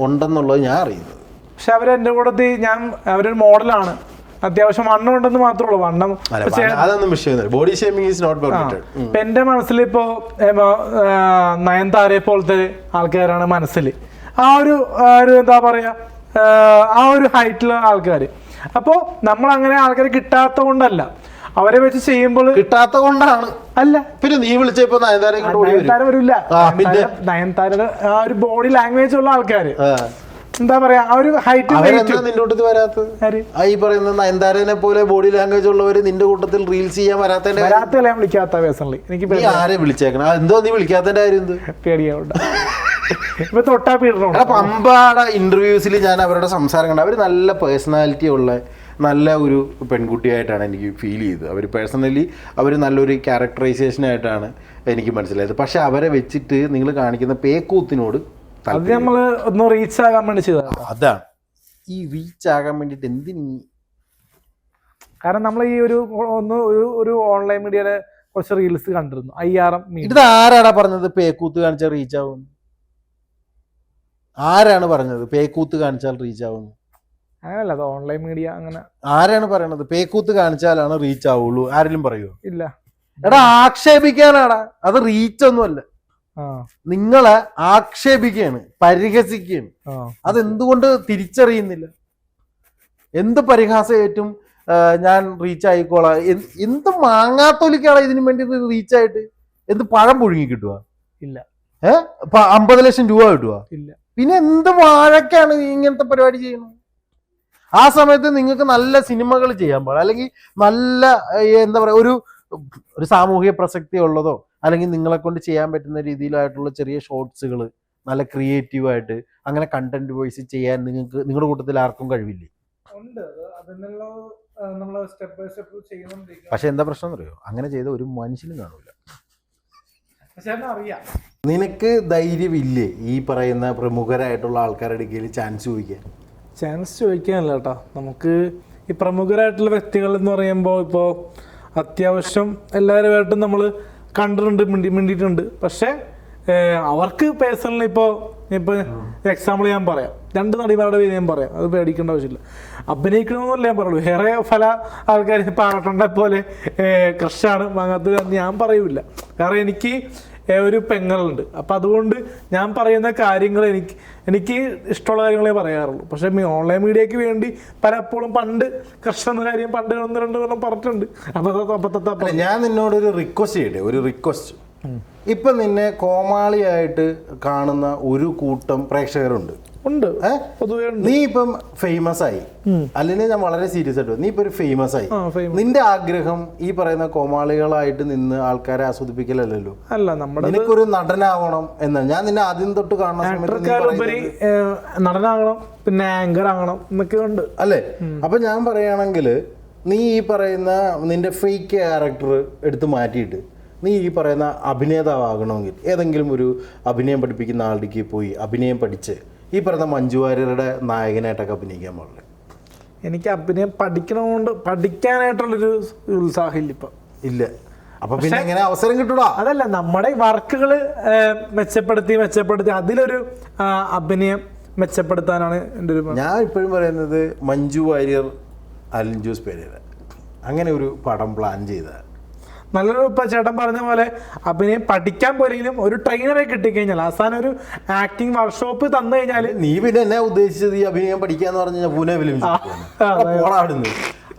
ഉണ്ടെന്നുള്ളത് ഞാൻ അറിയുന്നത്. പക്ഷെ അവർ എന്റെ കൂടത്തിൽ ഞാൻ അവരൊരു മോഡലാണ് അത്യാവശ്യം വണ്ണം ഉണ്ടെന്ന് മാത്രമേ ഉള്ളൂ. വണ്ണം അതൊന്നും body shaming is not permitted ഇപ്പൊ എന്റെ മനസ്സിൽ ഇപ്പോ നയൻതാരയെ പോലത്തെ ആൾക്കാരാണ് മനസ്സിൽ ആ ഒരു ഒരു എന്താ പറയാ ആ, ഒരു ഹൈറ്റിലുള്ള ആൾക്കാർ അപ്പോ നമ്മൾ അങ്ങനെ ആൾക്കാർ കിട്ടാത്ത കൊണ്ടല്ല അവരെ വെച്ച് ചെയ്യുമ്പോൾ കിട്ടാത്ത കൊണ്ടാണ് അല്ല. പിന്നെ നീ വിളിച്ചപ്പോ നയൻതാര നയൻതാര വരില്ല. ആ, നയൻതാരയുടെ ആ ഒരു ബോഡി ലാംഗ്വേജ് ഉള്ള ആൾക്കാര്. എന്താ പറയാ ആ ഒരു ഹൈറ്റ് കൂട്ടത്തിൽ വരാത്തത്? ഈ പറയുന്ന നയൻതാരനെ പോലെ ബോഡി ലാംഗ്വേജ് ഉള്ളവര് നിന്റെ കൂട്ടത്തിൽ റീൽസ് ചെയ്യാൻ വരാത്തതിന്റെ വരാത്ത ഞാൻ വിളിക്കാത്ത പേഴ്സണലി എനിക്ക് ആരെ വിളിച്ചേക്കണം? എന്തോ നീ വിളിക്കാത്തതിന്റെ കാര്യം എന്ത്? പേടിയാവുണ്ട്. ഇപ്പൊ തൊട്ടാ പീഡനം പമ്പാടെ ഇന്റർവ്യൂസിൽ ഞാൻ അവരുടെ സംസാരം കണ്ട. അവർ നല്ല പേഴ്സണാലിറ്റി ഉള്ള നല്ല ഒരു പെൺകുട്ടിയായിട്ടാണ് എനിക്ക് ഫീൽ ചെയ്തത്. അവർ പേഴ്സണലി അവർ നല്ലൊരു ക്യാരക്ടറൈസേഷനായിട്ടാണ് എനിക്ക് മനസ്സിലായത്. പക്ഷെ അവരെ വെച്ചിട്ട് നിങ്ങൾ കാണിക്കുന്ന പേക്കൂത്തിനോട് അത് നമ്മൾ ഒന്ന് റീച്ച് ആകാൻ വേണ്ടി ചെയ്തതാണ് അതാണ് ഈ റീച്ച് ആകാൻ വേണ്ടിയിട്ട് എന്തിനീ കാരണം നമ്മൾ ഈ ഒരു ഒന്ന് ഒരു ഒരു ഓൺലൈൻ മീഡിയയുടെ കുറച്ച് റീൽസ് കണ്ടിരുന്നു. മീഡിയ ഇത് ആരാടാ പറഞ്ഞത്? പേക്കൂത്ത് കാണിച്ചാൽ റീച്ച് ആവും. ആരാണ് പറഞ്ഞത്? പേക്കൂത്ത് കാണിച്ചാൽ റീച്ച് ആവും? അങ്ങനല്ല അത് ഓൺലൈൻ മീഡിയ അങ്ങനെ. ആരാണ് പറയണത്? പേക്കൂത്ത് കാണിച്ചാലാണ് റീച്ച് ആവുള്ളൂ. ആരെങ്കിലും പറയുമോ ഇല്ല. എടാ ആക്ഷേപിക്കാനാടാ. അത് റീച്ച് ഒന്നുമല്ല. നിങ്ങളെ ആക്ഷേപിക്കുകയാണ് പരിഹസിക്കുകയാണ്. അതെന്തുകൊണ്ട് തിരിച്ചറിയുന്നില്ല? എന്ത് പരിഹാസമായിട്ടും ഞാൻ റീച്ച് ആയിക്കോളാം. എന്ത് എന്ത് മാങ്ങാത്തൊലിക്കാണ് ഇതിനു വേണ്ടി റീച്ച് ആയിട്ട്? എന്ത് പഴം പുഴുങ്ങി കിട്ടുക ഇല്ല. ഏഹ് ഇപ്പൊ അമ്പത് ലക്ഷം രൂപ കിട്ടുക ഇല്ല. പിന്നെ എന്ത് വാഴക്കാണ് ഇങ്ങനത്തെ പരിപാടി ചെയ്യുന്നത്? ആ സമയത്ത് നിങ്ങൾക്ക് നല്ല സിനിമകൾ ചെയ്യാൻ പാടില്ല അല്ലെങ്കിൽ നല്ല എന്താ പറയാ ഒരു ഒരു സാമൂഹിക പ്രസക്തി ഉള്ളതോ അല്ലെങ്കിൽ നിങ്ങളെ കൊണ്ട് ചെയ്യാൻ പറ്റുന്ന രീതിയിലായിട്ടുള്ള ചെറിയ ഷോർട്സുകൾ നല്ല ക്രിയേറ്റീവായിട്ട് അങ്ങനെ കണ്ടന്റ് വോയിസ് ചെയ്യാൻ നിങ്ങൾക്ക് നിങ്ങളുടെ കൂട്ടത്തിൽ ആർക്കും കഴിവില്ലേ? ഉണ്ട്. അതിനുള്ള നമ്മൾ സ്റ്റെപ്പ് ബൈ സ്റ്റെപ്പ് പക്ഷെ എന്താ പ്രശ്നം എന്നറിയോ? അങ്ങനെ ചെയ്ത ഒരു മനുഷ്യനും കാണൂല. പക്ഷെ അറിയാം. നിനക്ക് ധൈര്യമില്ലേ ഈ പറയുന്ന പ്രമുഖരായിട്ടുള്ള ആൾക്കാരുടെ ഇടയ്ക്ക് ചാൻസ് ചോദിക്കാൻ? ചാൻസ് ചോദിക്കാനല്ല കേട്ടോ. നമുക്ക് ഈ പ്രമുഖരായിട്ടുള്ള വ്യക്തികൾ എന്ന് പറയുമ്പോൾ ഇപ്പോൾ അത്യാവശ്യം എല്ലാവരുമായിട്ടും നമ്മൾ കണ്ടിട്ടുണ്ട് മിണ്ടി മിണ്ടിയിട്ടുണ്ട്. പക്ഷേ അവർക്ക് പേഴ്സണലി ഇപ്പോൾ ഇപ്പോൾ എക്സാമ്പിൾ ഞാൻ പറയാം. രണ്ട് നടിമാരുടെ പേര് ഞാൻ പറയാം. അത് പേടിക്കേണ്ട ആവശ്യമില്ല. അഭിനയിക്കണമെന്നല്ല ഞാൻ പറയുള്ളൂ. വേറെ പല ആൾക്കാർ പാറട്ടണ്ട പോലെ ക്രഷാണ് അങ്ങനത്തെ ഞാൻ പറയൂല കാരണം എനിക്ക് ഒരു പെങ്ങളുണ്ട്. അപ്പം അതുകൊണ്ട് ഞാൻ പറയുന്ന കാര്യങ്ങൾ എനിക്ക് എനിക്ക് ഇഷ്ടമുള്ള കാര്യങ്ങളെ പറയാറുള്ളൂ. പക്ഷേ ഓൺലൈൻ മീഡിയക്ക് വേണ്ടി പലപ്പോഴും പണ്ട് കർഷക എന്ന കാര്യം പണ്ട് ഒന്ന് രണ്ട് കൊല്ലം പറഞ്ഞിട്ടുണ്ട്. അപ്പോൾ ഞാൻ നിന്നോട് ഒരു റിക്വസ്റ്റ് ചെയ്യട്ടെ? ഒരു റിക്വസ്റ്റ് ഇപ്പം നിന്നെ കോമാളിയായിട്ട് കാണുന്ന ഒരു കൂട്ടം പ്രേക്ഷകരുണ്ട്. ഉണ്ട്. പൊതുവേ നീ ഇപ്പം ഫേമസ് ആയി. അല്ലെങ്കിൽ ഞാൻ വളരെ സീരിയസ് ആയിട്ട് നീ ഇപ്പൊ ഒരു ഫേമസ് ആയി. നിന്റെ ആഗ്രഹം ഈ പറയുന്ന കോമാളികളായിട്ട് നിന്ന് ആൾക്കാരെ ആസ്വദിപ്പിക്കലല്ലോ അല്ല നമ്മുടെ എനിക്കൊരു നടനാവണം എന്ന്. ഞാൻ നിന്നെ ആദ്യം തൊട്ട് കാണുന്ന സമയത്ത് നടനാകണം പിന്നെ ആങ്കർ ആകണം എന്നൊക്കെ ഉണ്ട്. അല്ലേ? അപ്പൊ ഞാൻ പറയുകയാണെങ്കിൽ നീ ഈ പറയുന്ന നിന്റെ ഫേക്ക് ക്യാരക്ടർ എടുത്ത് മാറ്റിയിട്ട് നീ ഈ പറയുന്ന അഭിനേതാവാകണമെങ്കിൽ ഏതെങ്കിലും ഒരു അഭിനയം പഠിപ്പിക്കുന്ന ആളുടെ പോയി അഭിനയം പഠിച്ച് ഈ പറയുന്ന മഞ്ജു വാര്യരുടെ നായകനായിട്ടൊക്കെ അഭിനയിക്കാൻ പാടില്ല? എനിക്ക് അഭിനയം പഠിക്കണമുണ്ട് പഠിക്കാനായിട്ടുള്ളൊരു ഉത്സാഹമില്ല ഇപ്പം. ഇല്ല. അപ്പൊ പിന്നെ എങ്ങനെ അവസരം കിട്ടൂടാ? അതല്ല നമ്മുടെ വർക്കുകൾ മെച്ചപ്പെടുത്തി മെച്ചപ്പെടുത്തി അതിലൊരു അഭിനയം മെച്ചപ്പെടുത്താനാണ് എന്റെ ഒരു ഞാൻ ഇപ്പോഴും പറയുന്നത് മഞ്ജു വാര്യർ അലിൻ ജോസ് പെരേര. അങ്ങനെ ഒരു പടം പ്ലാൻ ചെയ്ത നല്ലൊരു ഇപ്പൊ ചേട്ടൻ പറഞ്ഞ പോലെ അഭിനയം പഠിക്കാൻ പോലെങ്കിലും ഒരു ട്രെയിനറെ കിട്ടിക്കഴിഞ്ഞാൽ അവസാനം ഒരു ആക്ടിങ് വർക്ക്ഷോപ്പ് തന്നു കഴിഞ്ഞാൽ നീ പിന്നെ എന്നെ ഉദ്ദേശിച്ചത് ഈ അഭിനയം പഠിക്കാന്ന് പറഞ്ഞു പൂനെ ഫിലിം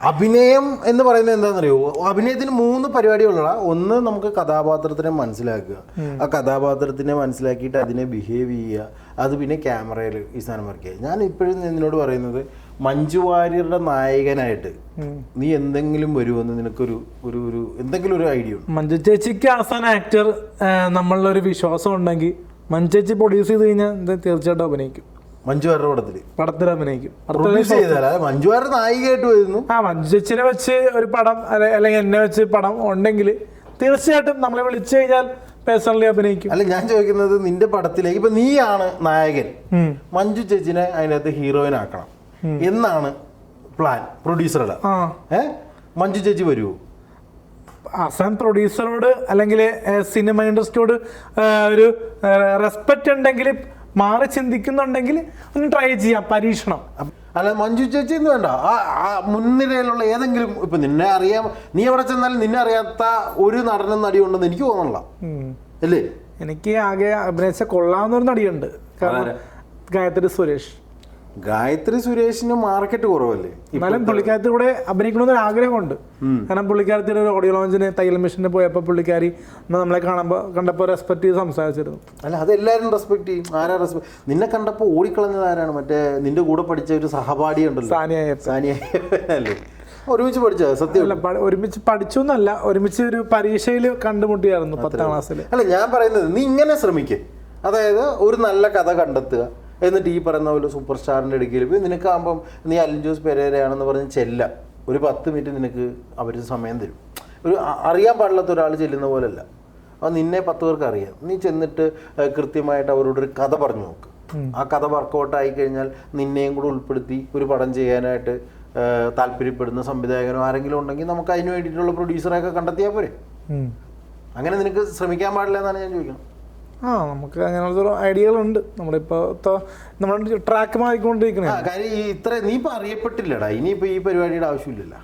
അഭിനയം എന്ന് പറയുന്നത് എന്താണെന്നറിയോ അഭിനയത്തിന് മൂന്ന് പരിപാടികളുള്ള ഒന്ന് നമുക്ക് കഥാപാത്രത്തിനെ മനസ്സിലാക്കുക. ആ കഥാപാത്രത്തിനെ മനസ്സിലാക്കിയിട്ട് അതിനെ ബിഹേവ് ചെയ്യുക. അത് പിന്നെ ക്യാമറയിൽ ഈ സാധനം വർക്ക് ചെയ്യുക. ഞാൻ ഇപ്പോഴും നിന്നോട് പറയുന്നത് മഞ്ജു വാര്യരുടെ നായകനായിട്ട് നീ എന്തെങ്കിലും വരുമെന്ന് നിനക്കൊരു ഒരു ഒരു എന്തെങ്കിലും ഒരു ഐഡിയ ഉണ്ട്? മഞ്ജു ചേച്ചിക്ക് അവസാന ആക്ടർ നമ്മളിലൊരു വിശ്വാസം ഉണ്ടെങ്കിൽ മഞ്ജു ചേച്ചി പ്രൊഡ്യൂസ് ചെയ്ത് കഴിഞ്ഞാൽ തീർച്ചയായിട്ടും അഭിനയിക്കും. മഞ്ജു വാര്യരുടെ പടത്തിൽ പടത്തിൽ അഭിനയിക്കും. നായികയായിട്ട് വരുന്നു. ആ മഞ്ജു ചേച്ചിനെ വെച്ച് ഒരു പടം അല്ലെങ്കിൽ എന്നെ വെച്ച് പടം ഉണ്ടെങ്കിൽ തീർച്ചയായിട്ടും നമ്മളെ വിളിച്ചു കഴിഞ്ഞാൽ പേഴ്സണലി അഭിനയിക്കും. അല്ല ഞാൻ ചോദിക്കുന്നത് നിന്റെ പടത്തിലേക്ക് ഇപ്പൊ നീയാണ് നായകൻ. മഞ്ജു ചേച്ചിനെ അതിനകത്ത് ഹീറോയിൻ ആക്കണം. എന്നാണ് പ്ലാൻ പ്രൊഡ്യൂസറുടെ ആ. ഏ? മഞ്ജു ചേച്ചി വരുമോ അസം പ്രൊഡ്യൂസറോട് അല്ലെങ്കിൽ സിനിമ ഇൻഡസ്ട്രിയോട് ഒരു റെസ്പെക്റ്റ് ഉണ്ടെങ്കിൽ മാറി ചിന്തിക്കുന്നുണ്ടെങ്കിൽ ഒന്ന് ട്രൈ ചെയ്യാം പരീക്ഷണം. അല്ല മഞ്ജു ചേച്ചി എന്ന് വേണ്ട. ആ മുൻനിരയിലുള്ള ഏതെങ്കിലും ഇപ്പൊ നിന്നെ അറിയാം നീ എവിടെ ചെന്നാലും നിന്നെ അറിയാത്ത ഒരു നടനും നടിയുണ്ടെന്ന് എനിക്ക് തോന്നണില്ല. അല്ലേ? എനിക്ക് ആകെ അഭിനയിച്ച കൊള്ളാവുന്ന ഒരു നടിയുണ്ട്. കാരണം ഗായത്രി സുരേഷ്. ഗായത്രി സുരേഷിന് മാർക്കറ്റ് കുറവല്ലേ? എന്നാലും പുള്ളിക്കാരത്തി കൂടെ അഭിനയിക്കണമെന്നൊരു ആഗ്രഹമുണ്ട്. കാരണം പുള്ളിക്കാരത്തിയുടെ ഒരു ഓഡിയോ ലോഞ്ചിന് തയ്യൽ മെഷീനിൽ പോയപ്പോൾ പുള്ളിക്കാരി നമ്മളെ കാണുമ്പോൾ കണ്ടപ്പോൾ റെസ്പെക്ട് ചെയ്ത് സംസാരിച്ചിരുന്നു. അല്ല അതെല്ലാരും റെസ്പെക്ട് ചെയ്യും. ആരാ റെസ്പെക്ട് നിന്നെ കണ്ടപ്പോൾ ഓടിക്കളഞ്ഞത് ആരാണ്? മറ്റേ നിന്റെ കൂടെ പഠിച്ച ഒരു സഹപാഠി ഉണ്ടല്ലോ. സാനിയ സാനിയ അല്ലേ? ഒരുമിച്ച് പഠിച്ച സത്യം. ഒരുമിച്ച് പഠിച്ചു എന്നല്ല ഒരുമിച്ച് ഒരു പരീക്ഷയിൽ കണ്ടുമുട്ടിയായിരുന്നു പത്താം ക്ലാസ്സിൽ അല്ല ഞാൻ പറയുന്നത് നീ ഇങ്ങനെ ശ്രമിക്കേ. അതായത് ഒരു നല്ല കഥ കണ്ടെത്തുക. എന്നിട്ട് ഈ പറയുന്ന പോലെ സൂപ്പർ സ്റ്റാറിന്റെ ഇടയ്ക്ക് പോയി. നിനക്കാകുമ്പം നീ അലിൻ ജോസ് പെരേരയാണെന്ന് പറഞ്ഞ് ചെല്ല. ഒരു പത്ത് മിനിറ്റ് നിനക്ക് അവർ സമയം തരും. ഒരു അറിയാൻ പാടില്ലാത്ത ഒരാൾ ചെല്ലുന്ന പോലല്ല. അപ്പം നിന്നെ പത്ത് പേർക്ക് അറിയാം. നീ ചെന്നിട്ട് കൃത്യമായിട്ട് അവരോടൊരു കഥ പറഞ്ഞു നോക്ക്. ആ കഥ വർക്കൗട്ട് ആയി കഴിഞ്ഞാൽ നിന്നെയും കൂടെ ഉൾപ്പെടുത്തി ഒരു പടം ചെയ്യാനായിട്ട് താല്പര്യപ്പെടുന്ന സംവിധായകനോ ആരെങ്കിലും ഉണ്ടെങ്കിൽ നമുക്ക് അതിന് വേണ്ടിയിട്ടുള്ള പ്രൊഡ്യൂസറെയൊക്കെ കണ്ടെത്തിയാൽ പോരെ. അങ്ങനെ നിനക്ക് ശ്രമിക്കാൻ പാടില്ല എന്നാണ് ഞാൻ ചോദിക്കുന്നത്. ആ നമുക്ക് അങ്ങനത്തെ ഒരു ഐഡിയകളുണ്ട്. നമ്മളിപ്പോ നമ്മുടെ ട്രാക്ക് മാറിക്കൊണ്ടിരിക്കണേ. കാര്യം ഈ ഇത്ര നീ ഇപ്പൊ അറിയപ്പെട്ടില്ലടാ. ഇനിയിപ്പോ ഈ പരിപാടിയുടെ ആവശ്യമില്ലല്ലോ.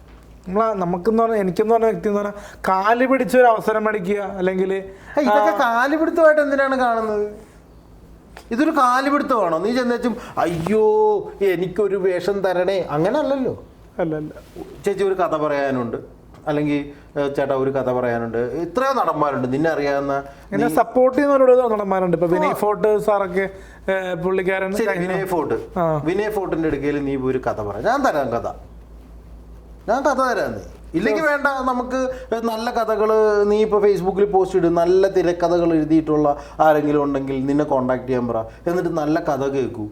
നമ്മളാ നമുക്കെന്ന് പറഞ്ഞാൽ എനിക്കെന്ന് പറഞ്ഞ വ്യക്തി എന്ന് പറഞ്ഞാൽ കാൽ പിടിച്ച ഒരു അവസരം മേടിക്കുക അല്ലെങ്കിൽ ഇതൊക്കെ കാൽ പിടുത്തമായിട്ട് എന്തിനാണ് കാണുന്നത്? ഇതൊരു കാലുപിടുത്തമാണോ നീ ചെന്നുവെച്ചും അയ്യോ എനിക്കൊരു വേഷം തരണേ. അങ്ങനെ അല്ലല്ലോ. അല്ല അല്ല ചേച്ചി ഒരു കഥ പറയാനുണ്ട്. അല്ലെങ്കിൽ ചേട്ടാ ഒരു കഥ പറയാനുണ്ട്. ഇത്രയോ നടന്മാരുണ്ട്. നിന്നെ അറിയാവുന്ന എന്നെ സപ്പോർട്ട് ചെയ്യുന്നവരോട് നടന്മാരുണ്ട്. ഇപ്പൊ വിനയ് ഫോർട്ട് സാറൊക്കെ പുള്ളിക്കാരൻ വിനയ് ഫോർട്ട്. വിനയ് ഫോർട്ടിന്റെ അടുക്കൽ നീ ഒരു കഥ പറ. ഞാൻ തരാം കഥ. ഞാൻ കഥ തരാം നീ. ഇല്ലെങ്കിൽ വേണ്ട നമുക്ക് നല്ല കഥകൾ നീ ഇപ്പോൾ ഫേസ്ബുക്കിൽ പോസ്റ്റ് ഇടും. നല്ല തിരക്കഥകൾ എഴുതിയിട്ടുള്ള ആരെങ്കിലും ഉണ്ടെങ്കിൽ നിന്നെ കോണ്ടാക്ട് ചെയ്യാൻ പറ. എന്നിട്ട് നല്ല കഥ കേൾക്കൂ.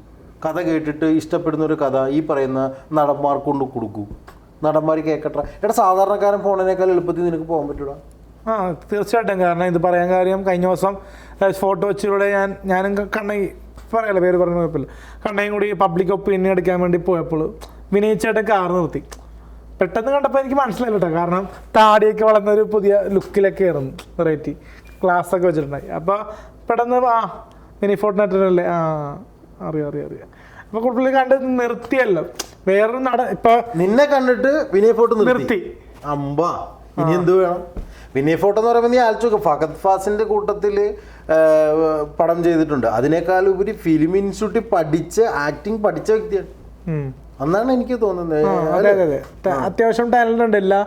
കഥ കേട്ടിട്ട് ഇഷ്ടപ്പെടുന്ന ഒരു കഥ ഈ പറയുന്ന നടന്മാർക്കൊണ്ട് കൊടുക്കൂ. നടന്മാർ കേൾക്കട്ടെ എടാ സാധാരണക്കാരൻ പോണതിനേക്കാൾ എളുപ്പത്തിൽ നിനക്ക് പോകാൻ പറ്റൂടാ. ആ തീർച്ചയായിട്ടും. കാരണം ഇത് പറയാൻ കാര്യം കഴിഞ്ഞ ദിവസം ഫോട്ടോ വെച്ചിലൂടെ ഞാൻ ഞാനും കണ്ണകി പറയാലോ പേര് പറഞ്ഞ കുഴപ്പമില്ല. കണ്ണയും കൂടി പബ്ലിക് ഒപ്പീനിയൻ എടുക്കാൻ വേണ്ടി പോയപ്പോൾ വിനയിച്ചേട്ടൻ കാർ നിർത്തി. പെട്ടെന്ന് കണ്ടപ്പോൾ എനിക്ക് മനസ്സിലായില്ല കേട്ടോ. കാരണം താടിയൊക്കെ വളർന്ന ഒരു പുതിയ ലുക്കിലൊക്കെ ആയിരുന്നു വെറൈറ്റി. ഒക്കെ വെച്ചിട്ടുണ്ടായി. അപ്പോൾ പെട്ടെന്ന് ആ മിനി നെറ്റല്ലേ ആ അറിയാം അറിയാം അറിയാം. അപ്പോൾ കുഴപ്പമില്ല. കണ്ട് നിർത്തിയല്ലോ. വേറൊരു നട ഇപ്പൊ നിന്നെ കണ്ടിട്ട് വിനയ് ഫോട്ടോ നിർത്തി. അമ്പ ഇനി എന്ത് വേണം? വിനയ് ഫോട്ടോ എന്ന് പറയുമ്പോൾ നീ ആലോചിച്ചു ഫഹദ് ഫാസിന്റെ കൂട്ടത്തിൽ പടം ചെയ്തിട്ടുണ്ട്. അതിനേക്കാൾ ഉപരി ഫിലിം ഇൻസ്റ്റിറ്റ്യൂട്ടിൽ പഠിച്ച് ആക്ടിങ് പഠിച്ച വ്യക്തിയാണ്. അന്നാണ് എനിക്ക് തോന്നുന്നത്. അതെ അതെ അതെ. അത്യാവശ്യം ടാലന്റ് ഉണ്ട്. എല്ലാ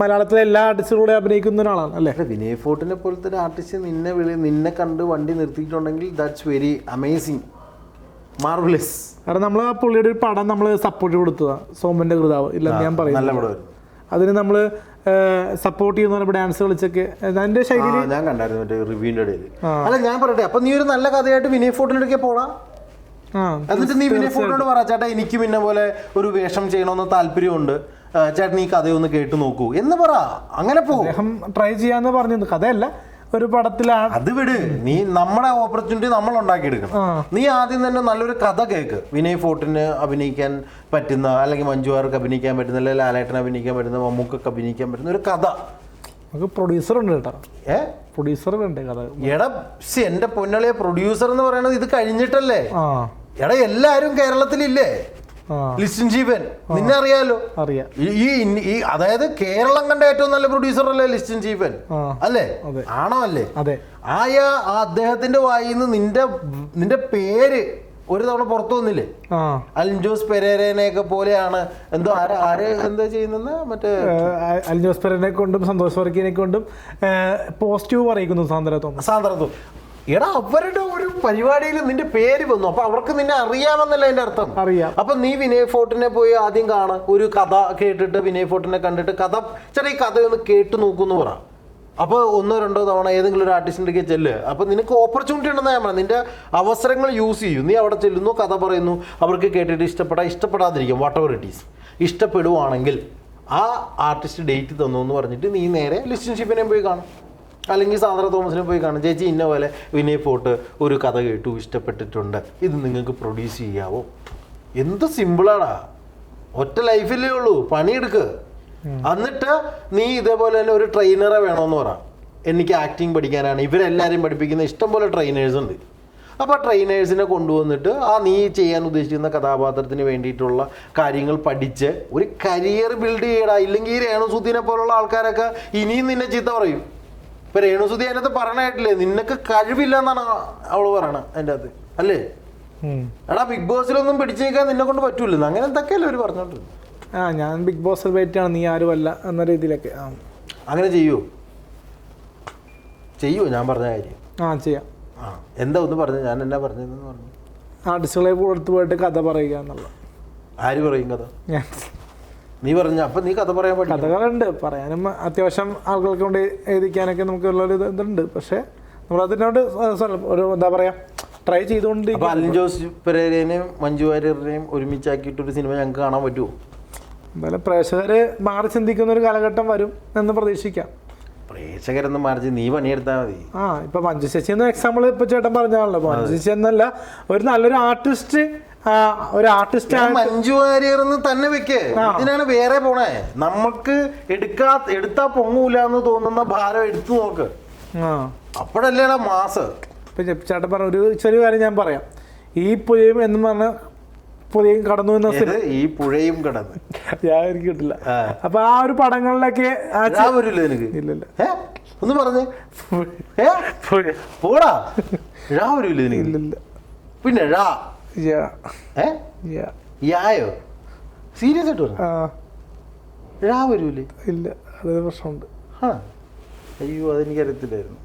മലയാളത്തിലെ എല്ലാ ആർട്ടിസ്റ്റുകളും അഭിനയിക്കുന്ന ഒരാളാണ് അല്ലേ? വിനയ് ഫോർട്ടിനെ പോലത്തെ ഒരു ആർട്ടിസ്റ്റ് നിന്നെ വിളി നിന്നെ കണ്ട് വണ്ടി നിർത്തിയിട്ടുണ്ടെങ്കിൽ ദാറ്റ്സ് വെരി അമേസിങ് മാർവലസ് കാരണം നമ്മൾ ആ പുള്ളിയുടെ ഒരു പടം നമ്മൾ സപ്പോർട്ട് കൊടുത്തതാണ് സോമന്റെ കൃതാവ്. ഇല്ലെന്ന് ഞാൻ പറയുന്നത് പറയുന്നു അതിന് നമ്മൾ സപ്പോർട്ട് ചെയ്യുന്ന ഡാൻസ് കളിച്ചൊക്കെ. അതിന്റെ ശൈലി ഞാൻ കണ്ടായിരുന്നു റിവ്യൂവിന്റെ ഇടയിൽ അല്ല ഞാൻ പറയട്ടെ. അപ്പൊ നീ ഒരു നല്ല കഥയായിട്ട് വിനയ് ഫോട്ടോ അടുക്കൽ പോടാ? ആ എന്നിട്ട് നീ വിനയ് ഫോട്ടോട് പറ ചേട്ടാ എനിക്ക് പിന്നെ പോലെ ഒരു വേഷം ചെയ്യണമെന്ന് താല്പര്യമുണ്ട്. ചേട്ടൻ ഈ കഥയൊന്ന് കേട്ട് നോക്കൂ. എന്ന് പറ. അങ്ങനെ പോകും ട്രൈ ചെയ്യാന്ന് പറഞ്ഞിരുന്നു. കഥയല്ല. ഒരു പടത്തിലാണ് അത് വിട്. നീ നമ്മുടെ ഓപ്പർച്യൂണിറ്റി നമ്മൾ ഉണ്ടാക്കിയെടുക്കണം. നീ ആദ്യം തന്നെ നല്ലൊരു കഥ കേക്ക്. വിനയ് ഫോർട്ടിന് അഭിനയിക്കാൻ പറ്റുന്ന അല്ലെങ്കിൽ മഞ്ജുവാർക്ക് അഭിനയിക്കാൻ പറ്റുന്ന അല്ലെങ്കിൽ ലാലേട്ടന് അഭിനയിക്കാൻ പറ്റുന്ന മമ്മൂക്കൊക്കെ അഭിനയിക്കാൻ പറ്റുന്ന ഒരു കഥ. നമുക്ക് പ്രൊഡ്യൂസർ ഉണ്ട് കേട്ടോ. ഏ? പ്രൊഡ്യൂസർ ഉണ്ട് കഥ. എടാ എന്റെ പൊന്നളിയ പ്രൊഡ്യൂസർ എന്ന് പറയുന്നത് ഇത് കഴിഞ്ഞിട്ടല്ലേ? എടാ എല്ലാരും കേരളത്തിലില്ലേ? ലിസ്റ്റിൻ ജീവൻ. നിന്നെ അറിയാലോ അറിയാം. ഈ- ഈ അതായത് കേരളം കണ്ട ഏറ്റവും നല്ല പ്രൊഡ്യൂസർ അല്ലേ ലിസ്റ്റിൻ ജീവൻ? അല്ലേ? ആണോ അല്ലേ? അതെ. ആയ ആ അദ്ദേഹത്തിന്റെ വായിൽ നിന്ന് നിന്റെ നിന്റെ പേര് ഒരു തവണ പുറത്തു വന്നില്ലേ? അൽജോസ് പെരേരനെയൊക്കെ പോലെയാണ്. എന്തോ ആര് ആര് എന്താ ചെയ്യുന്നത് മറ്റേ അൽജോസ് പെരേനെ കൊണ്ടും സന്തോഷ് വർക്കിനെ കൊണ്ടും പോസിറ്റീവ് പറയിക്കുന്നു സാന്ദ്രത്വം സാന്ദ്രത്വം എടാ അവരുടെ ഒരു പരിപാടിയിൽ നിന്റെ പേര് വന്നു. അപ്പൊ അവർക്ക് നിന്നെ അറിയാമെന്നല്ല എന്റെ അർത്ഥം? അറിയാം. അപ്പൊ നീ വിനയ് ഫോർട്ടിനെ പോയി ആദ്യം കാണ. ഒരു കഥ കേട്ടിട്ട് വിനയ് ഫോർട്ടിനെ കണ്ടിട്ട് കഥ ചെറിയ കഥയൊന്ന് കേട്ട് നോക്കൂന്ന് പറ. അപ്പൊ ഒന്നോ രണ്ടോ തവണ ഏതെങ്കിലും ഒരു ആർട്ടിസ്റ്റിന്റെ ചെല്ല്. അപ്പൊ നിനക്ക് ഓപ്പർച്യൂണിറ്റി ഉണ്ടെന്ന് ഞാൻ പറഞ്ഞു നിന്റെ അവസരങ്ങൾ യൂസ് ചെയ്യും. നീ അവിടെ ചെല്ലുന്നു കഥ പറയുന്നു. അവർക്ക് കേട്ടിട്ട് ഇഷ്ടപ്പെടാ ഇഷ്ടപ്പെടാതിരിക്കും. വാട്ട് എവർ ഇറ്റ് ഈസ് ഇഷ്ടപ്പെടുവാണെങ്കിൽ ആ ആർട്ടിസ്റ്റ് ഡേറ്റ് തന്നു എന്ന് പറഞ്ഞിട്ട് നീ നേരെ ലിസ്റ്റൻഷിപ്പിനെ പോയി കാണും. അല്ലെങ്കിൽ സാന്ദ്ര തോമസിനെ പോയി കാണും. ചേച്ചി ഇന്ന പോലെ വിനയ് പോട്ട് ഒരു കഥ കേട്ടു ഇഷ്ടപ്പെട്ടിട്ടുണ്ട്. ഇത് നിങ്ങൾക്ക് പ്രൊഡ്യൂസ് ചെയ്യാവോ? എന്ത് സിമ്പിളാടാ ഒറ്റ ലൈഫിലേ ഉള്ളൂ. പണിയെടുക്ക്. എന്നിട്ട് നീ ഇതേപോലെ തന്നെ ഒരു ട്രെയിനറെ വേണമെന്ന് പറ. എനിക്ക് ആക്ടിങ് പഠിക്കാനാണ്. ഇവരെല്ലാവരും പഠിപ്പിക്കുന്ന ഇഷ്ടംപോലെ ട്രെയിനേഴ്സ് ഉണ്ട്. അപ്പോൾ ട്രെയിനേഴ്സിനെ കൊണ്ടുവന്നിട്ട് ആ നീ ചെയ്യാൻ ഉദ്ദേശിക്കുന്ന കഥാപാത്രത്തിന് വേണ്ടിയിട്ടുള്ള കാര്യങ്ങൾ പഠിച്ച് ഒരു കരിയർ ബിൽഡ് ചെയ്യടാ. ഇല്ലെങ്കിൽ ഈ രേണുസുദ്ദീനെ പോലുള്ള ആൾക്കാരൊക്കെ ഇനിയും നിന്നെ ചീത്ത പറയും. ഇപ്പൊ രേണുസുതി അതിനകത്ത് പറഞ്ഞായിട്ടില്ലേ നിനക്ക് കഴിവില്ല എന്നാണ് അവൾ പറയണത് അതിന്റെ അകത്ത് അല്ലേ. എടാ ബിഗ് ബോസിലൊന്നും പിടിച്ചു നിൽക്കാൻ നിന്നെ കൊണ്ട് പറ്റൂലെന്ന് അങ്ങനെ എന്തൊക്കെയല്ലേ അവർ പറഞ്ഞോണ്ട്? ആ ഞാൻ ബിഗ് ബോസ് വെയിറ്റ് ആണ് നീ ആരുമല്ല എന്ന രീതിയിലൊക്കെ. ആ. അങ്ങനെ ചെയ്യൂ? ചെയ്യൂ? ഞാൻ പറഞ്ഞ കാര്യം. ആ ചെയ്യാം. ആ എന്താ ഒന്ന് പറഞ്ഞു? ഞാൻ എന്നാ പറഞ്ഞതെന്ന് പറഞ്ഞു. ആർട്ടിസ്റ്റുകളെ പുറത്ത് പോയിട്ട് കഥ പറയുക എന്നുള്ള ആര് പറയും കഥ? ഞാൻ. നീ പറഞ്ഞ അപ്പൊ നീ കഥ പറയാൻ പറ്റും കഥകളുണ്ട്. പറയാനും അത്യാവശ്യം ആളുകൾക്ക് കൊണ്ട് എഴുതിക്കാനൊക്കെ നമുക്ക് ഉള്ളൊരു ഇത് ഇതുണ്ട്. പക്ഷേ നമ്മൾ അതിനോട് ഒരു എന്താ പറയാ ട്രൈ ചെയ്തുകൊണ്ട് ചെയ്തുകൊണ്ടിരിക്കും അലിൻ ജോസ് പെരേരനെയും മഞ്ജു വാര്യറിനെയും ഒരുമിച്ചാക്കിയിട്ട് ഒരു സിനിമ ഞങ്ങൾക്ക് കാണാൻ പറ്റുമോ എന്തായാലും പ്രേക്ഷകര് മാറി ചിന്തിക്കുന്ന ഒരു കാലഘട്ടം വരും എന്ന് പ്രതീക്ഷിക്കാം. പ്രേക്ഷകരൊന്നും മറിച്ച് നീ പണിയെടുത്താൽ മതി. ആ ഇപ്പൊ മഞ്ജു ശശി എന്ന എക്സാമ്പിൾ ഇപ്പൊ ചേട്ടൻ പറഞ്ഞാണല്ലോ മഞ്ജു ശശി എന്നല്ല ഒരു നല്ലൊരു ആർട്ടിസ്റ്റ് ഒരു ആർട്ടിസ്റ്റ് മഞ്ജു മഞ്ജു വാര്യർന്ന് തന്നെ വെക്കേ. ഇതിനാണ് വേറെ പോണേ. നമുക്ക് എടുക്കാ എടുത്താ പൊങ്ങൂല എന്ന് തോന്നുന്ന ഭാരം എടുത്തു നോക്ക്. അപ്പോഴല്ലേ അപ്പോഴല്ലേടാ മാസ്. ഇപ്പൊ ചേട്ടൻ പറഞ്ഞ ഒരു ചെറിയ കാര്യം ഞാൻ പറയാം. ഈ പുഴയും എന്ന് പറഞ്ഞ പുഴയും കടന്നു എന്ന ഈ പുഴയും കടന്നു. ഞാൻ എനിക്ക് കിട്ടില്ല. അപ്പൊ ആ ഒരു പടങ്ങളിലൊക്കെ വരില്ല നിനക്ക്? ഇല്ലല്ല. ഒന്ന് പറഞ്ഞേ. പോടാ. ഴാ വരില്ല ഇല്ലില്ല. പിന്നെ ഴാ യായോ സീരിയസ് ആയിട്ട് പറഞ്ഞു ഴാ വരൂലേ? ഇല്ല അതൊരു പ്രശ്നമുണ്ട്. അയ്യോ അതെനിക്കറിയത്തില്ലായിരുന്നു.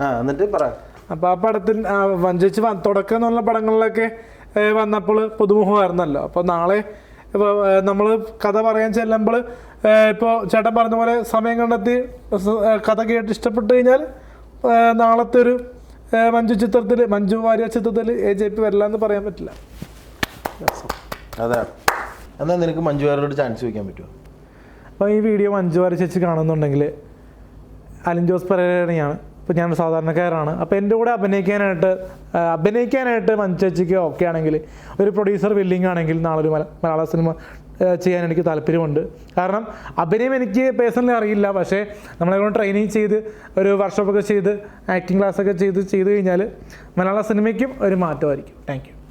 ആ എന്നിട്ട് പറ. അപ്പോൾ ആ പടത്തിൽ വഞ്ചിച്ച് തുടക്കം എന്നുള്ള പടങ്ങളിലൊക്കെ വന്നപ്പോൾ പുതുമുഖമായിരുന്നല്ലോ. അപ്പോൾ നാളെ ഇപ്പോൾ നമ്മൾ കഥ പറയാൻ ചെല്ലുമ്പോൾ ഇപ്പോൾ ചേട്ടൻ പറഞ്ഞ പോലെ സമയം കണ്ടെത്തി കഥ കേട്ട് ഇഷ്ടപ്പെട്ട് കഴിഞ്ഞാൽ നാളത്തെ ഒരു മഞ്ജു ചിത്രത്തിൽ മഞ്ജു വാര്യ ചിത്രത്തിൽ എ ജെ പി വരില്ല എന്ന് പറയാൻ പറ്റില്ല. അതെ. എന്നാൽ നിനക്ക് മഞ്ജു വാര്യരോട് ചാൻസ് ചോദിക്കാൻ പറ്റുമോ അപ്പോൾ ഈ വീഡിയോ മഞ്ജു വാര്യ ചേച്ചി കാണുന്നുണ്ടെങ്കിൽ അലിൻ ജോസ് പെരേരയാണ്. ഇപ്പോൾ ഞാൻ സാധാരണക്കാരാണ് അപ്പോൾ എന്റെ കൂടെ അഭിനയിക്കാനായിട്ട് അഭിനയിക്കാനായിട്ട് മഞ്ജു ചേച്ചിക്ക് ഓക്കെ ആണെങ്കിൽ ഒരു പ്രൊഡ്യൂസർ വില്ലിംഗ് ആണെങ്കിൽ നാളെ ഒരു മല- മലയാള സിനിമ ചെയ്യാൻ എനിക്ക് താല്പര്യമുണ്ട്. കാരണം അഭിനയം എനിക്ക് പേഴ്സണലി അറിയില്ല. പക്ഷേ നമ്മളെ കൊണ്ട് ട്രെയിനിങ് ചെയ്ത് ഒരു വർക്ക്ഷോപ്പൊക്കെ ചെയ്ത് ആക്ടിങ് ക്ലാസ്സൊക്കെ ചെയ്ത് ചെയ്ത് കഴിഞ്ഞാൽ മലയാള സിനിമയ്ക്കും ഒരു മാറ്റമായിരിക്കും. താങ്ക്